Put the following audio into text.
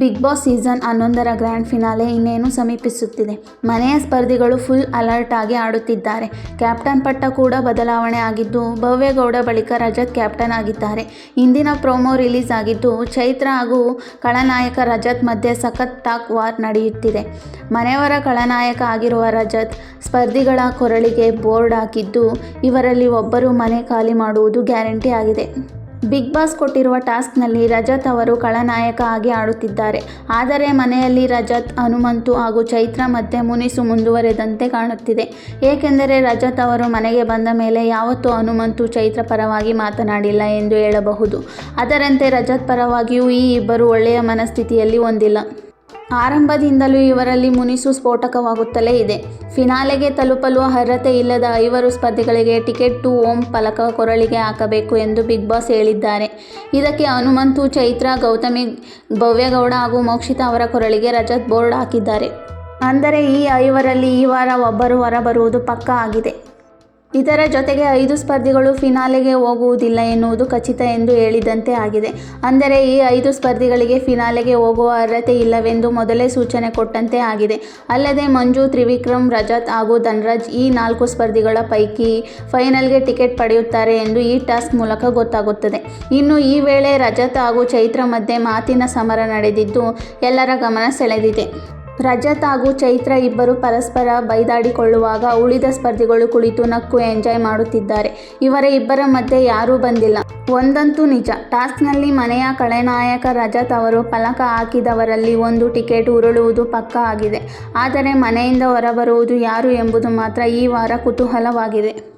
Big Boss season ಹನ್ನೊಂದರ grand finale ಇನ್ನೇನು ಸಮೀಪಿಸುತ್ತಿದೆ. ಮನೆಯ ಸ್ಪರ್ಧಿಗಳು ಫುಲ್ ಅಲರ್ಟ್ ಆಗಿ ಆಡುತ್ತಿದ್ದಾರೆ. ಕ್ಯಾಪ್ಟನ್ ಪಟ್ಟ ಕೂಡ ಬದಲಾವಣೆ ಆಗಿದ್ದು, ಭವ್ಯಗೌಡ ಬಳಿಕ ರಜತ್ ಕ್ಯಾಪ್ಟನ್ ಆಗಿದ್ದಾರೆ. ಇಂದಿನ ಪ್ರೊಮೋ ರಿಲೀಸ್ ಆಗಿದ್ದು, ಚೈತ್ರ ಹಾಗೂ ಖಳನಾಯಕ ರಜತ್ ಮಧ್ಯೆ ಸಖತ್ ಟಾಕ್ ವಾರ್ ನಡೆಯುತ್ತಿದೆ. ಮನೆಯವರ ಖಳನಾಯಕ ಆಗಿರುವ ರಜತ್ ಸ್ಪರ್ಧಿಗಳ ಕೊರಳಿಗೆ ಬೋರ್ಡ್ ಹಾಕಿದ್ದು, ಇವರಲ್ಲಿ ಒಬ್ಬರು ಮನೆ ಖಾಲಿ ಮಾಡುವುದು ಗ್ಯಾರಂಟಿ ಆಗಿದೆ. ಬಿಗ್ ಬಾಸ್ ಕೊಟ್ಟಿರುವ ಟಾಸ್ಕ್ನಲ್ಲಿ ರಜತ್ ಅವರು ಖಳನಾಯಕ ಆಗಿ ಆಡುತ್ತಿದ್ದಾರೆ. ಆದರೆ ಮನೆಯಲ್ಲಿ ರಜತ್, ಹನುಮಂತು ಹಾಗೂ ಚೈತ್ರ ಮತ್ತೆ ಮುನಿಸು ಮುಂದುವರೆದಂತೆ ಕಾಣುತ್ತಿದೆ. ಏಕೆಂದರೆ ರಜತ್ ಅವರು ಮನೆಗೆ ಬಂದ ಮೇಲೆ ಯಾವತ್ತೂ ಹನುಮಂತು ಚೈತ್ರ ಪರವಾಗಿ ಮಾತನಾಡಿಲ್ಲ ಎಂದು ಹೇಳಬಹುದು. ಅದರಂತೆ ರಜತ್ ಪರವಾಗಿಯೂ ಈ ಇಬ್ಬರು ಒಳ್ಳೆಯ ಮನಸ್ಥಿತಿಯಲ್ಲಿ ಹೊಂದಿಲ್ಲ. ಆರಂಭದಿಂದಲೂ ಇವರಲ್ಲಿ ಮುನಿಸು ಸ್ಫೋಟಕವಾಗುತ್ತಲೇ ಇದೆ. ಫಿನಾಲೆಗೆ ತಲುಪಲು ಅರ್ಹತೆ ಇಲ್ಲದ ಐವರು ಸ್ಪರ್ಧಿಗಳಿಗೆ ಟಿಕೆಟ್ ಟು ಓಂ ಫಲಕ ಕೊರಳಿಗೆ ಹಾಕಬೇಕು ಎಂದು ಬಿಗ್ ಬಾಸ್ ಹೇಳಿದ್ದಾರೆ. ಇದಕ್ಕೆ ಹನುಮಂತು, ಚೈತ್ರ, ಗೌತಮಿ, ಭವ್ಯಗೌಡ ಹಾಗೂ ಮೋಕ್ಷಿತಾ ಅವರ ಕೊರಳಿಗೆ ರಜತ್ ಬೋರ್ಡ್ ಹಾಕಿದ್ದಾರೆ. ಅಂದರೆ ಈ ಐವರಲ್ಲಿ ಈ ವಾರ ಒಬ್ಬರು ಹೊರಬರುವುದು ಪಕ್ಕಾ ಆಗಿದೆ. ಇದರ ಜೊತೆಗೆ ಐದು ಸ್ಪರ್ಧಿಗಳು ಫಿನಾಲೆಗೆ ಹೋಗುವುದಿಲ್ಲ ಎನ್ನುವುದು ಖಚಿತ ಎಂದು ಹೇಳಿದಂತೆ ಆಗಿದೆ. ಅಂದರೆ ಈ ಐದು ಸ್ಪರ್ಧಿಗಳಿಗೆ ಫಿನಾಲೆಗೆ ಹೋಗುವ ಅರ್ಹತೆ ಇಲ್ಲವೆಂದು ಮೊದಲೇ ಸೂಚನೆ ಕೊಟ್ಟಂತೆ ಆಗಿದೆ. ಅಲ್ಲದೆ ಮಂಜು, ತ್ರಿವಿಕ್ರಮ್, ರಜತ್ ಹಾಗೂ ಧನ್ರಾಜ್ ಈ ನಾಲ್ಕು ಸ್ಪರ್ಧಿಗಳ ಪೈಕಿ ಫೈನಲ್ಗೆ ಟಿಕೆಟ್ ಪಡೆಯುತ್ತಾರೆ ಎಂದು ಈ ಟಾಸ್ಕ್ ಮೂಲಕ ಗೊತ್ತಾಗುತ್ತದೆ. ಇನ್ನು ಈ ವೇಳೆ ರಜತ್ ಹಾಗೂ ಚೈತ್ರ ಮಧ್ಯೆ ಮಾತಿನ ಸಮರ ನಡೆದಿದ್ದು ಎಲ್ಲರ ಗಮನ ಸೆಳೆದಿದೆ. ರಜತ್ ಹಾಗೂ ಚೈತ್ರ ಇಬ್ಬರು ಪರಸ್ಪರ ಬೈದಾಡಿಕೊಳ್ಳುವಾಗ ಉಳಿದ ಸ್ಪರ್ಧಿಗಳು ಕುಳಿತು ನಕ್ಕು ಎಂಜಾಯ್ ಮಾಡುತ್ತಿದ್ದಾರೆ. ಇವರ ಇಬ್ಬರ ಮಧ್ಯೆ ಯಾರೂ ಬಂದಿಲ್ಲ. ಒಂದಂತೂ ನಿಜ. ಟಾಸ್ಕ್ನಲ್ಲಿ ಮನೆಯ ಕಳೆನಾಯಕ ರಜತ್ ಅವರು ಫಲಕ ಹಾಕಿದವರಲ್ಲಿ ಒಂದು ಟಿಕೆಟ್ ಉರುಳುವುದು ಪಕ್ಕ ಆಗಿದೆ. ಆದರೆ ಮನೆಯಿಂದ ಹೊರಬರುವುದು ಯಾರು ಎಂಬುದು ಮಾತ್ರ ಈ ವಾರ ಕುತೂಹಲವಾಗಿದೆ.